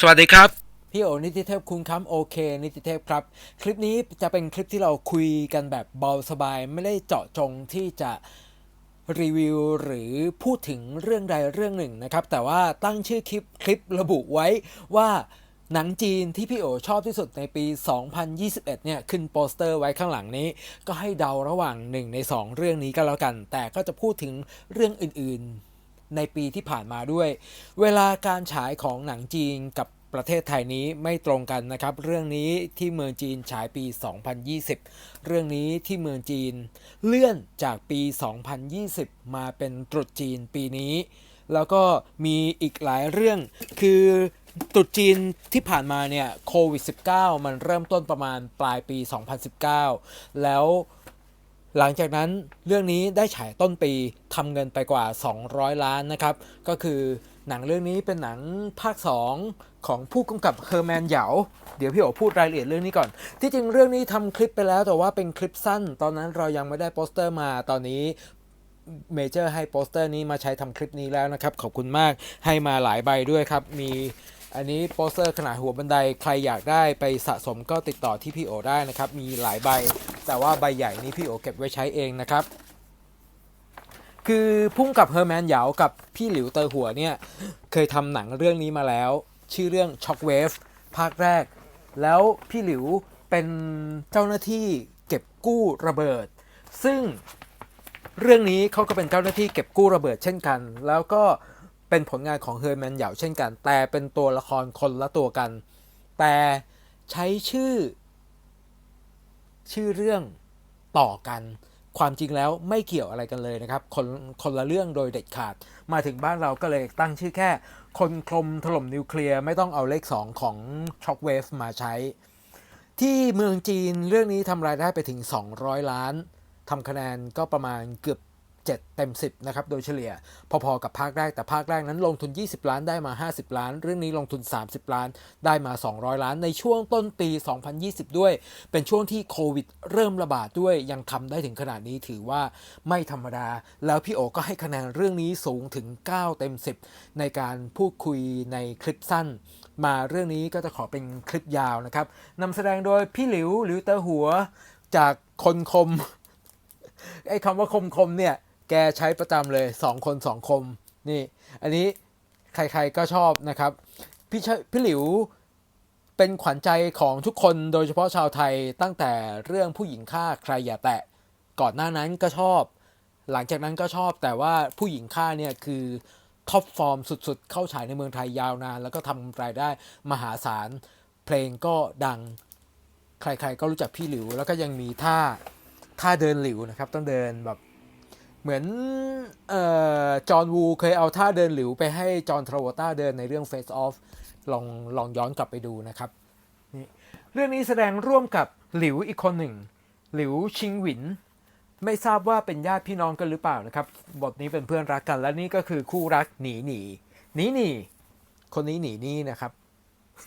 สวัสดีครับ พี่โอนิติเทพคุณค้ำโอเค นิติเทพครับ คลิปนี้จะเป็นคลิปที่เราคุยกันแบบเบาสบาย ไม่ได้เจาะจงที่จะรีวิวหรือพูดถึงเรื่องใดเรื่องหนึ่งนะครับ แต่ว่าตั้งชื่อคลิปคลิประบุไว้ว่าหนังจีนที่พี่โอชอบที่สุดในปี 2021 เนี่ย ขึ้นโปสเตอร์ไว้ข้างหลังนี้ ก็ให้เดาระหว่างหนึ่งใน 2 เรื่องนี้ก็แล้วกัน แต่ก็จะพูดถึงเรื่องอื่นๆ ในปีที่ผ่านมาด้วย เวลาการฉายของหนังจีนกับประเทศไทยนี้ไม่ตรงกันนะครับ เรื่องนี้ที่เมืองจีนฉายปี 2020 เรื่องนี้ที่เมืองจีน เลื่อนจากปี 2020 มาเป็นตรุษจีนปีนี้ แล้วก็มีอีกหลายเรื่อง คือตรุษจีนที่ผ่านมาเนี่ยโควิด -19 มันเริ่มต้นประมาณปลายปี 2019 แล้ว หลังจากนั้นเรื่องนี้ได้ฉายต้นปีทำเงินไปกว่า 200 ล้านนะครับ ก็คือหนังเรื่องนี้เป็นหนังภาค 2 ของผู้กำกับเฮอร์แมนเหยาเดี๋ยวพี่โอพูดรายละเอียดเรื่องนี้ก่อน ที่จริงเรื่องนี้ทำคลิปไปแล้วแต่ว่าเป็นคลิปสั้น ตอนนั้นเรายังไม่ได้โปสเตอร์มาตอนนี้เมเจอร์ให้โปสเตอร์นี้มาใช้ทำคลิปนี้แล้วนะครับ ขอบคุณมากให้มาหลายใบด้วยครับ มีอันนี้โปสเตอร์ขนาดหัวบันไดใครอยากได้ไปสะสมก็ติดต่อที่พี่โอได้นะครับ มีหลายใบ แต่ว่าใบใหญ่นี้พี่โอเก็บไว้ใช้เองนะครับ คือพุ่งกับเฮอร์แมนเหยากับพี่หลิวเตอหัวเนี่ย เคยทำหนังเรื่องนี้มาแล้ว ชื่อเรื่อง Shockwave ภาคแรก แล้วพี่หลิวเป็นเจ้าหน้าที่เก็บกู้ระเบิด ซึ่งเรื่องนี้เขาก็เป็นเจ้าหน้าที่เก็บกู้ระเบิดเช่นกัน แล้วก็เป็นผลงานของเฮอร์แมนเหยาเช่นกัน แต่เป็นตัวละครคนละตัวกัน แต่ใช้ชื่อ ชื่อเรื่องต่อกัน ความจริงแล้วไม่เกี่ยวอะไรกันเลยนะครับ คนคนละเรื่องโดยเด็ดขาด มาถึงบ้านเราก็เลยตั้งชื่อแค่ คนคลมถล่มนิวเคลียร์ไม่ต้องเอาเลข 2 ของ Shockwave มาใช้ ที่เมืองจีนเรื่องนี้ทำรายได้ไปถึง 200 ล้านทำคะแนนก็ประมาณเกือบ 7 เต็ม 10 นะครับ โดยเฉลี่ย พอๆกับภาคแรก แต่ภาคแรกนั้นลงทุน 20 ล้านได้มา 50 ล้าน เรื่องนี้ลงทุน 30 ล้านได้มา 200 ล้าน ในช่วงต้นปี 2020 ด้วย เป็นช่วงที่โควิดเริ่มระบาดด้วย ยังทำได้ถึงขนาดนี้ถือว่าไม่ธรรมดา แล้วพี่โอก็ให้คะแนนเรื่องนี้สูงถึง 9 เต็ม 10 ในการพูดคุยในคลิปสั้น มาเรื่องนี้ก็จะขอเป็นคลิปยาวนะครับนำแสดงโดยพี่หลิวหลิวเตอหัวจากคนคมไอ้คำว่าคมคมเนี่ย แกใช้ประจำเลยสองคนสองคมนี่ อันนี้ใครๆก็ชอบนะครับ พี่ชพี่หลิวเป็นขวัญใจของทุกคนโดยเฉพาะชาวไทยตั้งแต่เรื่องผู้หญิงฆ่าใครอย่าแตะ ก่อนหน้านั้นก็ชอบ หลังจากนั้นก็ชอบแต่ว่าผู้หญิงฆ่าเนี่ยคือท็อปฟอร์มสุดๆ เข้าฉายในเมืองไทยยาวนาน แล้วก็ทำรายได้มหาศาล เพลงก็ดัง ใครๆก็รู้จักพี่หลิว แล้วก็ยังมีท่าท่าเดินหลิวนะครับ ต้องเดินแบบ เหมือนออจอห์นวูเคยเอาท่าเดินหลิวไปให้จอห์นทราโวต้าเดินในเรื่อง Face Off ลองลองย้อนกลับไปดูนะครับนี่เรื่องนี้แสดงร่วมกับหลิวอีกคนหนึ่ง หลิวชิงหวิน ไม่ทราบว่าเป็นญาติพี่น้องกันหรือเปล่านะครับ บทนี้เป็นเพื่อนรักกันและนี่ก็คือคู่รักหนีหนีหนีหนีคนนี้หนีนี่นะครับ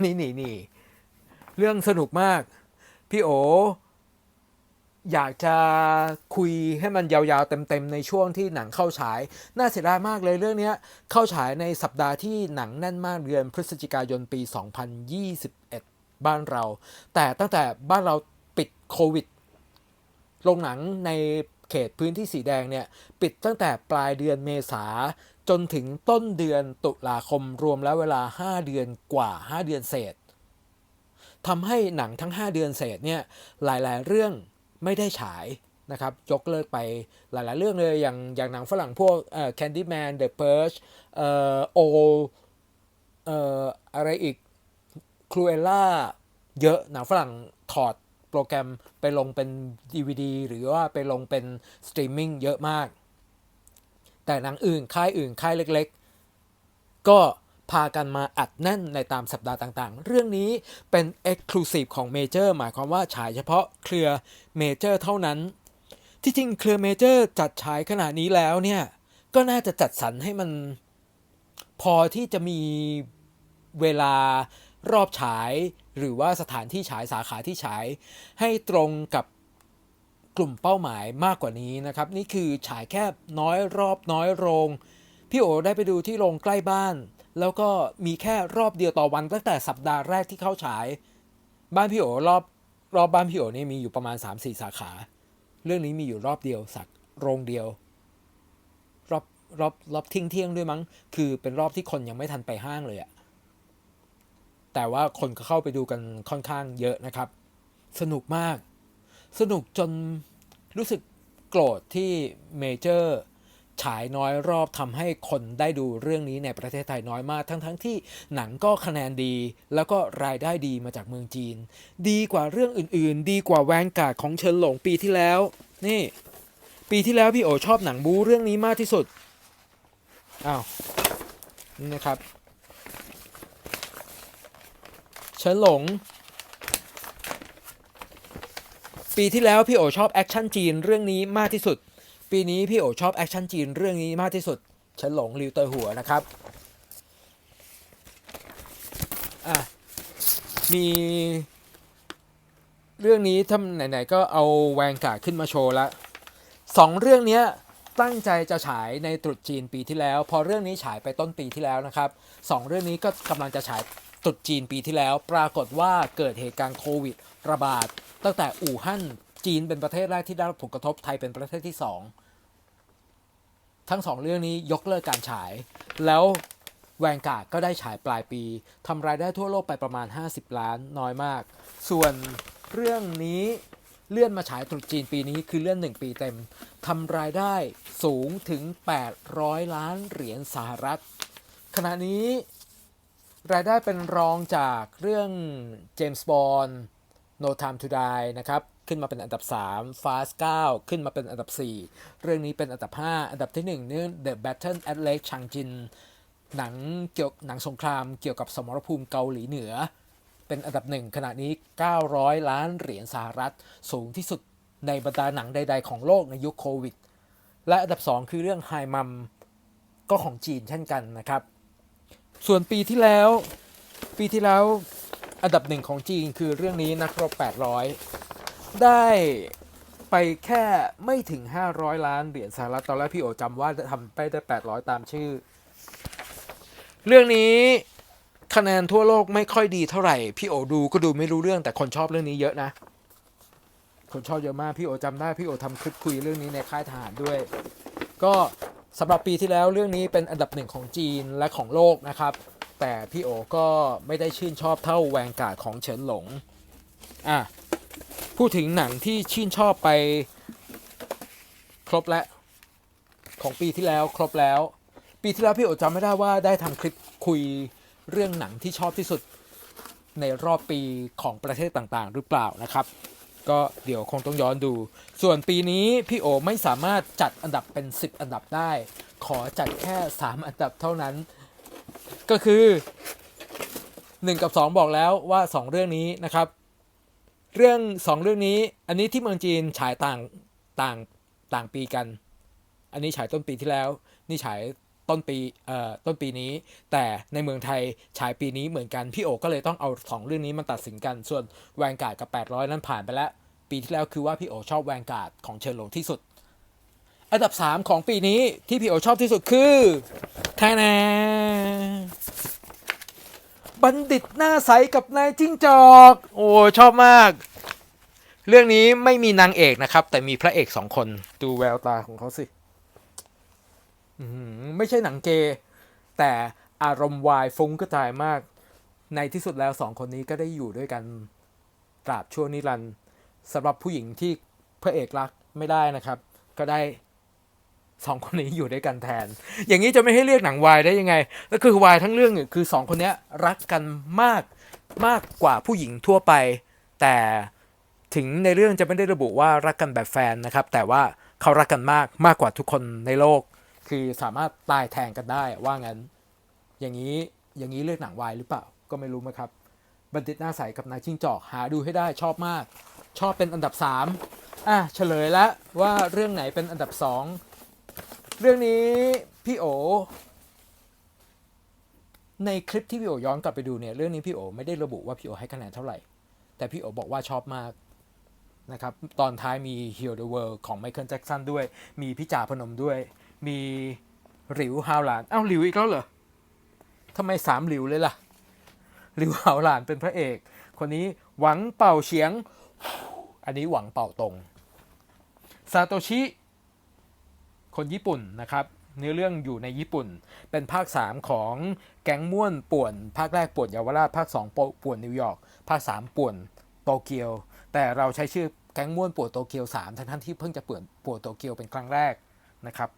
หนีหนีหนีเรื่องสนุกมาก พี่โอ อยากจะคุยให้มันยาวๆ เต็มๆ ในช่วงที่หนังเข้าฉาย น่าเสียดายมากเลยเรื่องนี้เข้าฉายในสัปดาห์ที่หนังแน่นมากเดือนพฤศจิกายนปี 2021 บ้านเรา แต่ตั้งแต่บ้านเราปิดโควิดโรงหนังในเขตพื้นที่สีแดงเนี่ย ปิดตั้งแต่ปลายเดือนเมษาจนถึงต้นเดือนตุลาคมรวมแล้วเวลา 5 เดือนกว่า 5 เดือนเศษทำให้หนังทั้ง 5 เดือนเศษเนี่ยหลายๆ เรื่อง ไม่ได้ฉายนะครับยกเลิกไปหลาย ๆ เรื่องเลยอย่างอย่างหนังฝรั่งพวกเอ่อ Candyman The Purge เอ่อ O เอ่ออะไรอีก Cruella เยอะหนังฝรั่งถอดโปรแกรมไปลงเป็น DVD หรือว่าไปลงเป็นสตรีมมิ่งเยอะมาก แต่หนังอื่นค่ายอื่นค่ายเล็ก ๆ ก็ พากันมาอัดแน่นในตามสัปดาห์ต่างๆ เรื่องนี้เป็น Exclusive ของเมเจอร์หมายความว่าฉายเฉพาะเครือเมเจอร์เท่านั้น ที่จริงเครือเมเจอร์จัดฉายขนาดนี้แล้วเนี่ย ก็น่าจะจัดสรรให้มัน พอที่จะมีเวลารอบฉาย หรือว่าสถานที่ฉายสาขาที่ฉาย ให้ตรงกับกลุ่มเป้าหมายมากกว่านี้นะครับ นี่คือฉายแค่น้อยรอบน้อยโรง พี่โอได้ไปดูที่โรงใกล้บ้าน แล้วก็มีแค่รอบเดียวต่อวันตั้งแต่สัปดาห์แรกที่เข้าฉาย บ้านพี่โอรอบรอบบ้านพี่โอนี่มีอยู่ประมาณ 3-4 สาขา เรื่องนี้มีอยู่รอบเดียวสักโรงเดียว รอบรอบรอบเที่ยงเที่ยงด้วยมั้ง คือเป็นรอบที่คนยังไม่ทันไปห้างเลยอะแต่ว่าคนก็เข้าไปดูกันค่อนข้างเยอะนะครับ สนุกมาก สนุกจนรู้สึกโกรธที่เมเจอร์ ฉายน้อยรอบทำให้คนได้ดูเรื่องนี้ในประเทศไทยน้อยมาก ทั้งๆทที่หนังก็คะแนนดี แล้วก็รายได้ดีมาจากเมืองจีน ดีกว่าเรื่องอื่นๆ ดีกว่าแวนกาดของเฉินหลงปีที่แล้ว นี่ ปีที่แล้วพี่โอชอบหนังบูเรื่องนี้มากที่สุดอ้าวนี่นะครับเฉินหลง ปีที่แล้วพี่โอชอบแอคชั่นจีนเรื่องนี้มากที่สุด ปีนี้พี่โอชอบแอคชั่นจีนเรื่องนี้มากที่สุดฉินหลงริวเตอร์หัวนะครับอะมี เรื่องนี้ถ้าไหนๆก็เอาแวงกาขึ้นมาโชว์ละสองเรื่องนี้ตั้งใจจะฉายในตรุษจีนปีที่แล้ว พอเรื่องนี้ฉายไปต้นปีที่แล้วนะครับสองเรื่องนี้ก็กำลังจะฉายตรุษจีนปีที่แล้ว ปรากฏว่าเกิดเหตุการณ์โควิด ระบาดตั้งแต่อู่ฮั่น จีนเป็นประเทศแรกที่ได้รับผลกระทบไทยเป็นประเทศที่สองทั้งสองเรื่องนี้ยกเลิกการฉาย แล้วแวงการ์ดก็ได้ฉายปลายปีทำรายได้ทั่วโลกไปประมาณ 50 ล้านน้อยมาก ส่วนเรื่องนี้เลื่อนมาฉายตรุษจีนปีนี้คือเลื่อน 1 ปีเต็มทำรายได้สูงถึง 800 ล้านเหรียญสหรัฐ ขณะนี้รายได้เป็นรองจากเรื่อง James Bond No Time to Die นะครับ ขึ้นมาเป็นอันดับ 3 Fast 9 ขึ้นมาเป็นอันดับ 4 เรื่องนี้เป็นอันดับ 5 อันดับที่1เนี่ย The Battle at Lake Changjin หนังเกี่ยวหนังสงครามเกี่ยวกับสมรภูมิเกาหลีเหนือ เป็นอันดับหนึ่งขณะนี้ 900 ล้านเหรียญสหรัฐ สูงที่สุดในบรรดาหนังใด ๆ ของโลกในยุคโควิด และอันดับ 2 คือเรื่องไฮมัมก็ของจีนเช่นกันนะครับ ส่วนปีที่แล้ว ปีที่แล้วอันดับหนึ่งของจีนคือเรื่องนี้นักรบ800 ได้ไปแค่ไม่ถึง 500 ล้านเหรียญสหรัฐตอนแรกพี่โอจำว่าจะทำไปได้ 800 ตามชื่อ เรื่องนี้คะแนนทั่วโลกไม่ค่อยดีเท่าไหร่ พี่โอดูก็ดูไม่รู้เรื่องแต่คนชอบเรื่องนี้เยอะนะ คนชอบเยอะมากพี่โอจำได้พี่โอทำคลิปคุยเรื่องนี้ในค่ายทหารด้วย ก็สำหรับปีที่แล้วเรื่องนี้เป็นอันดับหนึ่งของจีนและของโลกนะครับ แต่พี่โอก็ไม่ได้ชื่นชอบเท่าแวงการ์ดของเฉินหลงอะ พูดถึงหนังที่ชื่นชอบไปครบแล้ว ของปีที่แล้วครบแล้ว ปีที่แล้วพี่โอจำไม่ได้ว่าได้ทำคลิปคุยเรื่องหนังที่ชอบที่สุดในรอบปีของประเทศต่างๆ หรือเปล่านะครับ ก็เดี๋ยวคงต้องย้อนดู ส่วนปีนี้พี่โอไม่สามารถจัดอันดับเป็น 10 อันดับได้ ขอจัดแค่ 3 อันดับเท่านั้น ก็คือ 1 กับ 2 บอกแล้วว่า 2 เรื่องนี้นะครับ เรื่อง2เรื่องนี้อันนี้ที่เมืองจีนฉายต่างต่างต่างปีกัน อันนี้ฉายต้นปีที่แล้ว นี่ฉายต้นปีเอ่อต้นปีนี้ แต่ในเมืองไทยฉายปีนี้เหมือนกัน พี่โอก็เลยต้องเอาสองเรื่องนี้มาตัดสินกัน ส่วนแวงการ์ดกับ 800 นั้นผ่านไปแล้ว ปีที่แล้วคือว่าพี่โอชอบแวงการ์ดของเชิญหลงที่สุด อันดับ 3 ของปีนี้ที่พี่โอชอบที่สุดคือแทน บัณฑิตหน้าใสกับนายจิ้งจอก โอ้ชอบมาก เรื่องนี้ไม่มีนางเอกนะครับ แต่มีพระเอกสองคน ดูแววตาของเขาสิอื้อหือไม่ใช่หนังเกย์แต่อารมณ์วายฟุ้งกระจายมาก ในที่สุดแล้วสองคนนี้ก็ได้อยู่ด้วยกันตราบชั่วนิรันดร์สำหรับผู้หญิงที่พระเอกรักไม่ได้นะครับ ก็ได้ สองคนนี้อยู่ด้วยกันแทน อย่างนี้จะไม่ให้เรียกหนังวายได้ยังไง ก็คือวายทั้งเรื่องเนี่ยคือสองคนนี้รักกันมากมากกว่าผู้หญิงทั่วไป แต่ถึงในเรื่องจะไม่ได้ระบุว่ารักกันแบบแฟนนะครับ แต่ว่าเขารักกันมากมากกว่าทุกคนในโลก คือสามารถตายแทนกันได้ว่างั้น อย่างนี้อย่างนี้เรียกหนังวายหรือเปล่า ก็ไม่รู้นะครับ บัณฑิตหน้าใสกับนายจิ้งจอกหาดูให้ได้ชอบมาก ชอบเป็นอันดับ3อะเฉลยแล้วว่าเรื่องไหนเป็นอันดับ2 เรื่องนี้พี่โอ ในคลิปที่พี่โอย้อนกลับไปดูเนี่ยเรื่องนี้พี่โอไม่ได้ระบุว่าพี่โอให้คะแนนเท่าไหร่ แต่พี่โอบอกว่าชอบมากนะครับ ตอนท้ายมี Heal the World ของไมเคิลแจ็กสันด้วย มีพี่จ่าพนมด้วย มีหลิวฮาวหลาน เอ้าหลิวอีกแล้วเหรอทำไมสามหลิวเลยล่ะ หลิวเหาหลานเป็นพระเอก คนนี้หวังเป่าเฉียง อันนี้หวังเป่าตรงซาโตชิ คนญี่ปุ่นนะครับเนื้อเรื่องอยู่ในญี่ปุ่น เป็นภาค 3 ของแก๊งม่วนป่วน ภาคแรกป่วนเยาวราช ภาค 2 ป่วนนิวยอร์ก ภาค 3 ป่วนโตเกียว แต่เราใช้ชื่อแก๊งม่วนป่วนโตเกียว 3 ทั้งๆที่เพิ่งจะป่วนป่วนโตเกียวเป็นครั้งแรกนะครับ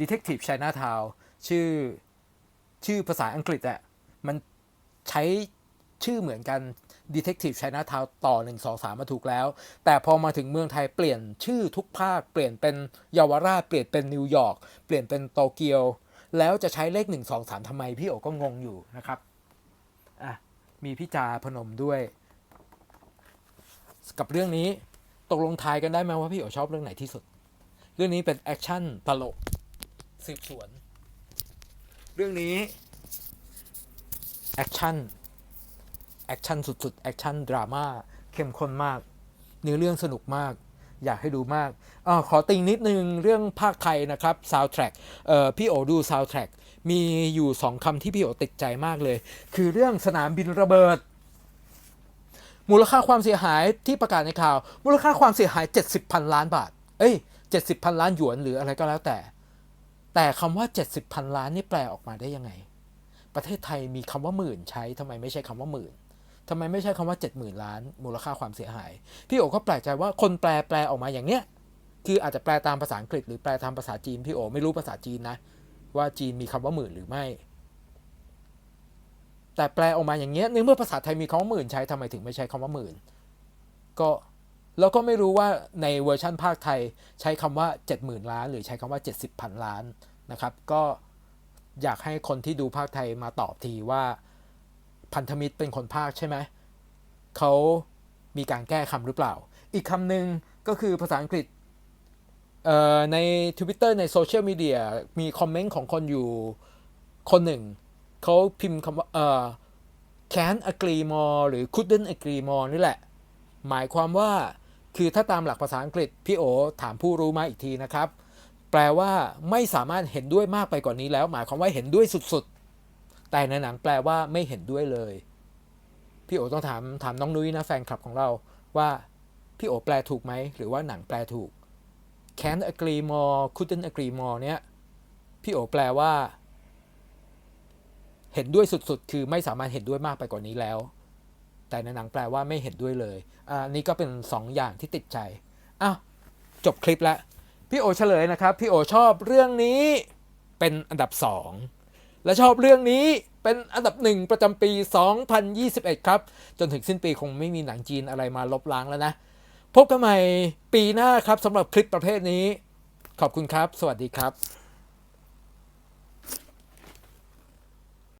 Detective Chinatown ชื่อชื่อภาษาอังกฤษอะมันใช้ชื่อเหมือนกัน Detective Chinatown ต่อ 1 2 3 มาถูกแล้ว แต่พอมาถึงเมืองไทยเปลี่ยนชื่อทุกภาค เปลี่ยนเป็นเยาวราช เปลี่ยนเป็นนิวยอร์ก เปลี่ยนเป็นโตเกียว แล้วจะใช้เลข 1 2 3ทำไมพี่โอก็งงอยู่นะครับ อะ มีพี่จาพนมด้วย กับเรื่องนี้ตกลงทายกันได้ไหมว่าพี่โอชอบเรื่องไหนที่สุด เรื่องนี้เป็นแอคชั่นตลกสืบสวน เรื่องนี้แอคชั่น แอคชั่นสุดๆ แอคชั่นดราม่าเข้มข้นมาก เนื้อเรื่องสนุกมาก อยากให้ดูมากอขอติงนิดนึงเรื่องภาคไทยนะครับซาว d t ทร็กพี่โอดูซาว d t ทร็กมีอยู่สองคำที่พี่โอติดใจมากเลย คือเรื่องสนามบินระเบิด มูลค่าความเสียหายที่ประกาศในข่าว มูลค่าความเสียหาย 70พันล้านบาท เอ้ย70พันล้านหยวนหรืออะไรก็แล้วแต่ แต่คำว่า 70พันล้านนี่แปลออกมาได้ยังไง ประเทศไทยมีคำว่าหมื่นใช้ทำไมไม่ใช่คำว่าหมื่น ทำไมไม่ใช่คำว่า 70,000 ล้าน มูลค่าความเสียหาย พี่โอก็แปลกใจว่าคนแปลแปลออกมาอย่างเนี้ยคืออาจจะแปลตามภาษาอังกฤษหรือแปลตามภาษาจีนพี่โอไม่รู้ภาษาจีนนะ ว่าจีนมีคำว่าหมื่นหรือไม่ แต่แปลออกมาอย่างเงี้ยในเมื่อภาษาไทยมีคำว่าหมื่นใช้ทำไมถึงไม่ใช้คำว่าหมื่นก็แล้วก็ไม่รู้ว่าในเวอร์ชั่นภาคไทยใช้คำว่า 70,000 ล้าน หรือใช้คำว่า 70พันล้านนะครับ ก็อยากให้คนที่ดูภาคไทยมาตอบทีว่า พันธมิตรเป็นคนภาคใช่ไหมเขามีการแก้คำหรือเปล่า อีกคำหนึ่งก็คือภาษาอังกฤษใน Twitter ในโซเชียลมีเดียมีคอมเมนต์ของคนอยู่คนหนึ่ง เขาพิมพ์คำว่าเอ่อ can't agree more หรือ couldn't agree more นี่แหละ หมายความว่าคือถ้าตามหลักภาษาอังกฤษ พี่โอถามผู้รู้มาอีกทีนะครับ แปลว่าไม่สามารถเห็นด้วยมากไปกว่านี้แล้ว หมายความว่าเห็นด้วยสุด แต่ในหนังแปลว่าไม่เห็นด้วยเลย พี่โอต้องถามถามน้องนุ้ยนะแฟนคลับของเราว่าพี่โอแปลถูกไหมหรือว่าหนังแปลถูก can't agree more couldn't agree more เนี้ยพี่โอแปลว่า เห็นด้วยสุดๆ คือไม่สามารถเห็นด้วยมากไปกว่านี้แล้ว แต่ในหนังแปลว่าไม่เห็นด้วยเลยอ่านี่ก็เป็น 2 อย่างที่ติดใจอ้าวจบคลิปแล้วพี่โอเฉลยนะครับ พี่โอชอบเรื่องนี้เป็นอันดับ 2 และชอบเรื่องนี้เป็นอันดับหนึ่งประจำปี 2021 ครับ จนถึงสิ้นปีคงไม่มีหนังจีนอะไรมาลบล้างแล้วนะ พบกันใหม่ปีหน้าครับสำหรับคลิปประเภทนี้ ขอบคุณครับ สวัสดีครับ